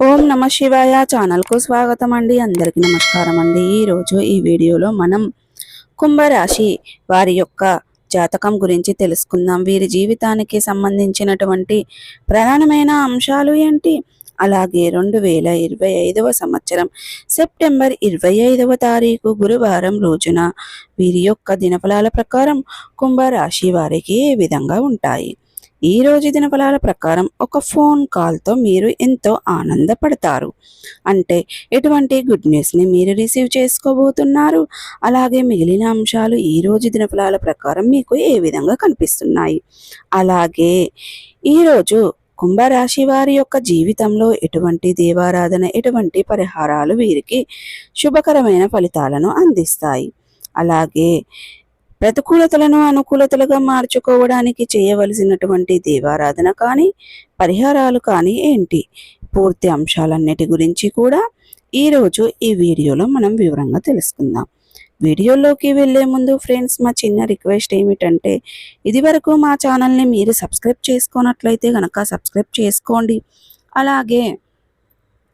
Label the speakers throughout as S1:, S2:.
S1: ఓం నమ శివాయ ఛానల్కు స్వాగతం అండి అందరికీ నమస్కారం అండి ఈరోజు ఈ వీడియోలో మనం కుంభరాశి వారి యొక్క జాతకం గురించి తెలుసుకుందాం. వీరి జీవితానికి సంబంధించినటువంటి ప్రధానమైన అంశాలు ఏంటి? అలాగే రెండు వేల ఇరవై ఐదవ సంవత్సరం సెప్టెంబర్ ఇరవై ఐదవ తారీఖు గురువారం రోజున వీరి యొక్క దినఫలాల ప్రకారం కుంభరాశి వారికి ఏ విధంగా ఉంటాయి? ఈ రోజు దినఫలాల ప్రకారం ఒక ఫోన్ కాల్తో మీరు ఎంతో ఆనందపడతారు. అంటే ఎటువంటి గుడ్ న్యూస్ని మీరు రిసీవ్ చేసుకోబోతున్నారు? అలాగే మిగిలిన అంశాలు ఈ రోజు దినఫలాల ప్రకారం మీకు ఏ విధంగా కనిపిస్తున్నాయి? అలాగే ఈరోజు కుంభరాశి వారి యొక్క జీవితంలో ఎటువంటి దేవారాధన ఎటువంటి పరిహారాలు వీరికి శుభకరమైన ఫలితాలను అందిస్తాయి. అలాగే ప్రతికూలతలను అనుకూలతలుగా మార్చుకోవడానికి చేయవలసినటువంటి దేవారాధన కానీ పరిహారాలు కానీ ఏంటి? పూర్తి అంశాలన్నిటి గురించి కూడా ఈరోజు ఈ వీడియోలో మనం వివరంగా తెలుసుకుందాం. వీడియోలోకి వెళ్ళే ముందు ఫ్రెండ్స్ మా చిన్న రిక్వెస్ట్ ఏమిటంటే ఇది వరకు మా ఛానల్ని మీరు సబ్స్క్రైబ్ చేసుకున్నట్లయితే కనుక సబ్స్క్రైబ్ చేసుకోండి. అలాగే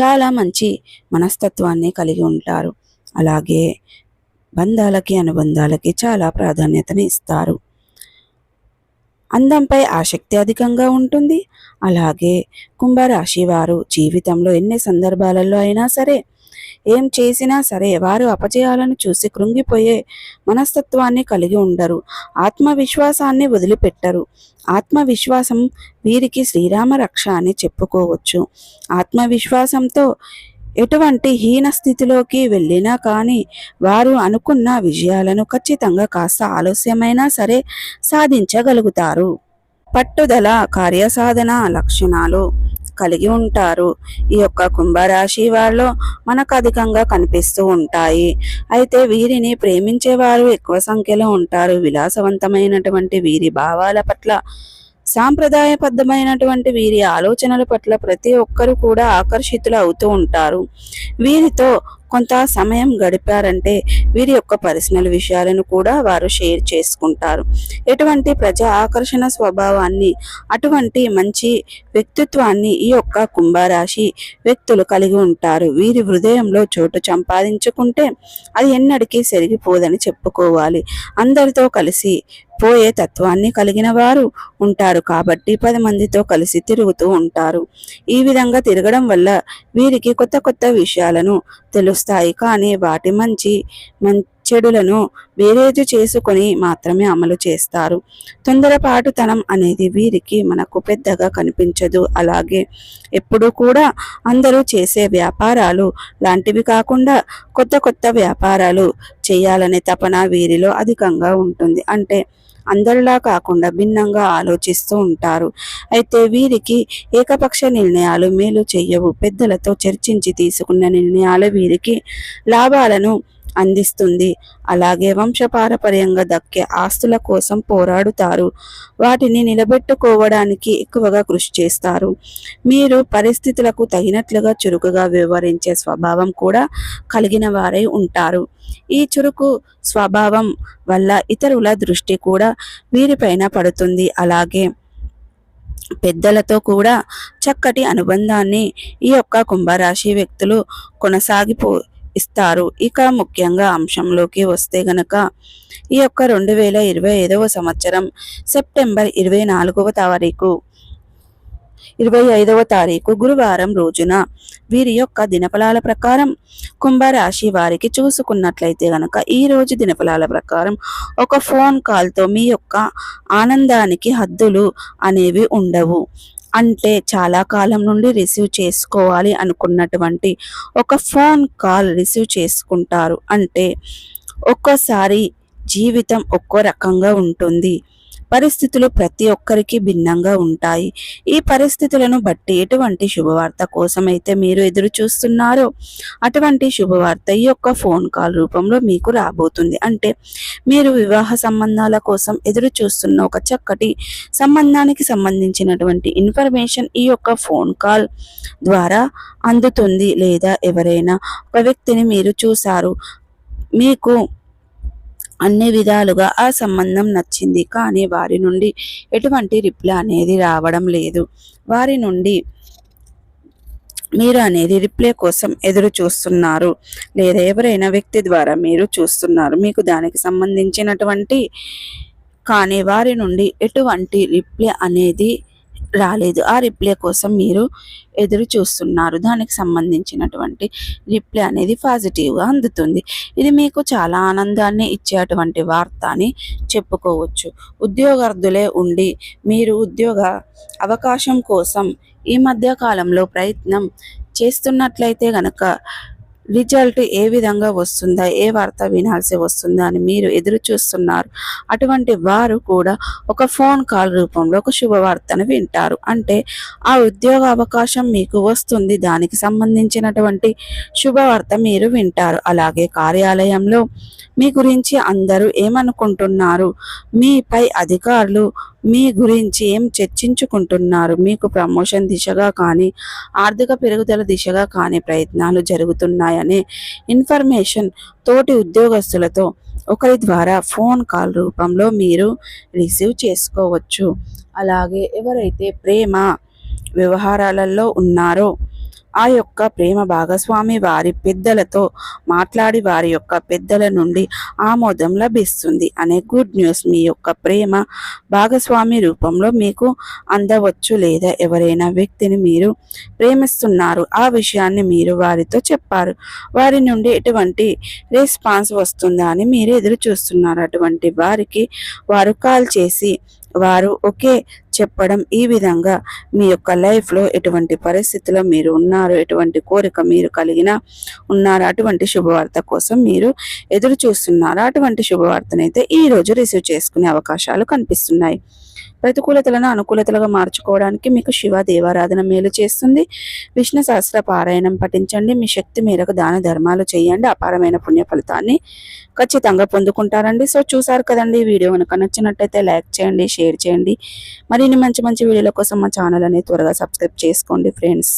S1: చాలా మంచి మనస్తత్వాన్ని కలిగి ఉంటారు. అలాగే బంధాలకి అనుబంధాలకి చాలా ప్రాధాన్యతని ఇస్తారు. అందంపై ఆసక్తి అధికంగా ఉంటుంది. అలాగే కుంభరాశి వారు జీవితంలో ఎన్ని సందర్భాలలో అయినా సరే ఏం చేసినా సరే వారు అపజయాలను చూసి కృంగిపోయే మనస్తత్వాన్ని కలిగి ఉండరు. ఆత్మవిశ్వాసాన్ని వదిలిపెట్టరు. ఆత్మవిశ్వాసం వీరికి శ్రీరామ రక్ష అని చెప్పుకోవచ్చు. ఆత్మవిశ్వాసంతో ఎటువంటి హీన స్థితిలోకి వెళ్ళినా కానీ వారు అనుకున్న విజయాలను ఖచ్చితంగా కాస్త ఆలస్యమైనా సరే సాధించగలుగుతారు. పట్టుదల కార్యసాధన లక్షణాలు. కలిగి ఉంటారు. ఈ యొక్క కుంభరాశి వారిలో మనకు అధికంగా కనిపిస్తూ ఉంటాయి. అయితే వీరిని ప్రేమించేవారు ఎక్కువ సంఖ్యలో ఉంటారు. విలాసవంతమైనటువంటి వీరి భావాల పట్ల సాంప్రదాయబద్ధమైనటువంటి వీరి ఆలోచనల పట్ల ప్రతి ఒక్కరు కూడా ఆకర్షితులు అవుతూ ఉంటారు. వీరితో కొంత సమయం గడిపారంటే వీరి యొక్క పర్సనల్ విషయాలను కూడా వారు షేర్ చేసుకుంటారు. ఎటువంటి ప్రజా ఆకర్షణ స్వభావాన్ని అటువంటి మంచి వ్యక్తిత్వాన్ని ఈ యొక్క కుంభరాశి వ్యక్తులు కలిగి ఉంటారు. వీరి హృదయంలో చోటు సంపాదించుకుంటే అది ఎన్నటికీ సెరిగిపోదని చెప్పుకోవాలి. అందరితో కలిసి పోయే తత్వాన్ని కలిగిన వారు ఉంటారు కాబట్టి పది మందితో కలిసి తిరుగుతూ ఉంటారు. ఈ విధంగా తిరగడం వల్ల వీరికి కొత్త కొత్త విషయాలను తెలుస్తాయి. కానీ వాటి మంచి చెడులను వేరేజు చేసుకొని మాత్రమే అమలు చేస్తారు. తొందరపాటుతనం అనేది వీరికి మనకు పెద్దగా కనిపించదు. అలాగే ఎప్పుడూ కూడా అందరూ చేసే వ్యాపారాలు లాంటివి కాకుండా కొత్త కొత్త వ్యాపారాలు చేయాలనే తపన వీరిలో అధికంగా ఉంటుంది. అంటే అందరిలా కాకుండా భిన్నంగా ఆలోచిస్తూ ఉంటారు. అయితే వీరికి ఏకపక్ష నిర్ణయాలు మేలు చెయ్యవు. పెద్దలతో చర్చించి తీసుకున్న నిర్ణయాలు వీరికి లాభాలను అందిస్తుంది. అలాగే వంశపారపర్యంగా దక్కే ఆస్తుల కోసం పోరాడుతారు. వాటిని నిలబెట్టుకోవడానికి ఎక్కువగా కృషి చేస్తారు. మీరు పరిస్థితులకు తగినట్లుగా చురుకుగా వ్యవహరించే స్వభావం కూడా కలిగిన వారై ఉంటారు. ఈ చురుకు స్వభావం వల్ల ఇతరుల దృష్టి కూడా వీరిపైన పడుతుంది. అలాగే పెద్దలతో కూడా చక్కటి అనుబంధాన్ని ఈ యొక్క కుంభరాశి వ్యక్తులు కొనసాగిపో ఇస్తారు. ఇక ముఖ్యంగా అంశంలోకి వస్తే గనక ఈ యొక్క రెండు వేల ఇరవై ఐదవ సంవత్సరం సెప్టెంబర్ ఇరవై నాలుగవ తారీఖు ఇరవై ఐదవ తారీఖు గురువారం రోజున వీరి యొక్క దినఫలాల ప్రకారం కుంభరాశి వారికి చూసుకున్నట్లయితే గనక ఈ రోజు దినఫలాల ప్రకారం ఒక ఫోన్ కాల్తో మీ యొక్క ఆనందానికి హద్దులు అనేవి ఉండవు. అంటే చాలా కాలం నుండి రిసీవ్ చేసుకోవాలి అనుకున్నటువంటి ఒక ఫోన్ కాల్ రిసీవ్ చేసుకుంటారు. అంటే ఒక్కోసారి జీవితం ఒక్కో రకంగా ఉంటుంది. పరిస్థితులు ప్రతి ఒక్కరికి భిన్నంగా ఉంటాయి. ఈ పరిస్థితులను బట్టి ఎటువంటి శుభవార్త కోసమైతే మీరు ఎదురు చూస్తున్నారో అటువంటి శుభవార్త ఈ యొక్క ఫోన్ కాల్ రూపంలో మీకు రాబోతుంది. అంటే మీరు వివాహ సంబంధాల కోసం ఎదురు చూస్తున్న ఒక చక్కటి సంబంధానికి సంబంధించినటువంటి ఇన్ఫర్మేషన్ ఈ యొక్క ఫోన్ కాల్ ద్వారా అందుతుంది. లేదా ఎవరైనా ఒక వ్యక్తిని మీరు చూశారు మీకు అన్ని విధాలుగా ఆ సంబంధం నచ్చింది. కానీ వారి నుండి ఎటువంటి రిప్లై అనేది రావడం లేదు. వారి నుండి మీరు అనేది రిప్లై కోసం ఎదురు చూస్తున్నారు. లేదా ఎవరైనా వ్యక్తి ద్వారా మీరు చూస్తున్నారు. మీకు దానికి సంబంధించినటువంటి కానీ వారి నుండి ఎటువంటి రిప్లై అనేది రాలేదు. ఆ రిప్లై కోసం మీరు ఎదురు చూస్తున్నారు. దానికి సంబంధించినటువంటి రిప్లై అనేది పాజిటివ్గా అందుతుంది. ఇది మీకు చాలా ఆనందాన్ని ఇచ్చేటువంటి వార్త అని చెప్పుకోవచ్చు. ఉద్యోగార్థులే ఉండి మీరు ఉద్యోగ అవకాశం కోసం ఈ మధ్య కాలంలో ప్రయత్నం చేస్తున్నట్లయితే గనక రిజల్ట్ ఏ విధంగా వస్తుందా ఏ వార్త వినాల్సి వస్తుందా అని మీరు ఎదురు చూస్తున్నారు అటువంటి వారు కూడా ఒక ఫోన్ కాల్ రూపంలో ఒక శుభవార్తను వింటారు. అంటే ఆ ఉద్యోగ అవకాశం మీకు వస్తుంది దానికి సంబంధించినటువంటి శుభవార్త మీరు వింటారు. అలాగే కార్యాలయంలో మీ గురించి అందరూ ఏమనుకుంటున్నారు మీపై అధికారులు మీ గురించి ఏం చర్చించుకుంటున్నారు? మీకు ప్రమోషన్ దిశగా కానీ ఆర్థిక పెరుగుదల దిశగా కానీ ప్రయత్నాలు జరుగుతున్నాయనే ఇన్ఫర్మేషన్ తోటి ఉద్యోగస్తులతో ఒకరి ద్వారా ఫోన్ కాల్ రూపంలో మీరు రిసీవ్ చేసుకోవచ్చు. అలాగే ఎవరైతే ప్రేమ వ్యవహారాలలో ఉన్నారో ఆ యొక్క ప్రేమ భాగస్వామి వారి పెద్దలతో మాట్లాడి వారి యొక్క పెద్దల నుండి ఆమోదం లభిస్తుంది. అనే గుడ్ న్యూస్ మీ యొక్క ప్రేమ భాగస్వామి రూపంలో మీకు అందవచ్చు లేదా ఎవరైనా వ్యక్తిని మీరు ప్రేమిస్తున్నారు. ఆ విషయాన్ని మీరు వారితో చెప్పారు. వారి నుండి ఎటువంటి రెస్పాన్స్ వస్తుందా అని మీరు ఎదురు చూస్తున్నారు. అటువంటి వారికి వారు కాల్ చేసి వారు ఒకే చెప్పడం ఈ విధంగా మీ యొక్క లైఫ్లో ఎటువంటి పరిస్థితిలో మీరు ఉన్నారు ఎటువంటి కోరిక మీరు కలిగిన ఉన్నారు అటువంటి శుభవార్త కోసం మీరు ఎదురు చూస్తున్నారు అటువంటి శుభవార్తనైతే ఈ రోజు రిసీవ్ చేసుకునే అవకాశాలు కనిపిస్తున్నాయి. ప్రతికూలతలను అనుకూలతలుగా మార్చుకోవడానికి మీకు శివ దేవారాధన మేలు చేస్తుంది. విష్ణు సహస్ర పారాయణం పఠించండి. మీ శక్తి మేరకు దాన ధర్మాలు చేయండి. అపారమైన పుణ్య ఫలితాన్ని ఖచ్చితంగా పొందుకుంటారండి. సో చూసారు కదండి ఈ వీడియో కనుక నచ్చినట్టయితే లైక్ చేయండి షేర్ చేయండి. మరిన్ని మంచి మంచి వీడియోల కోసం మా ఛానల్ అనేది త్వరగా సబ్స్క్రైబ్ చేసుకోండి ఫ్రెండ్స్.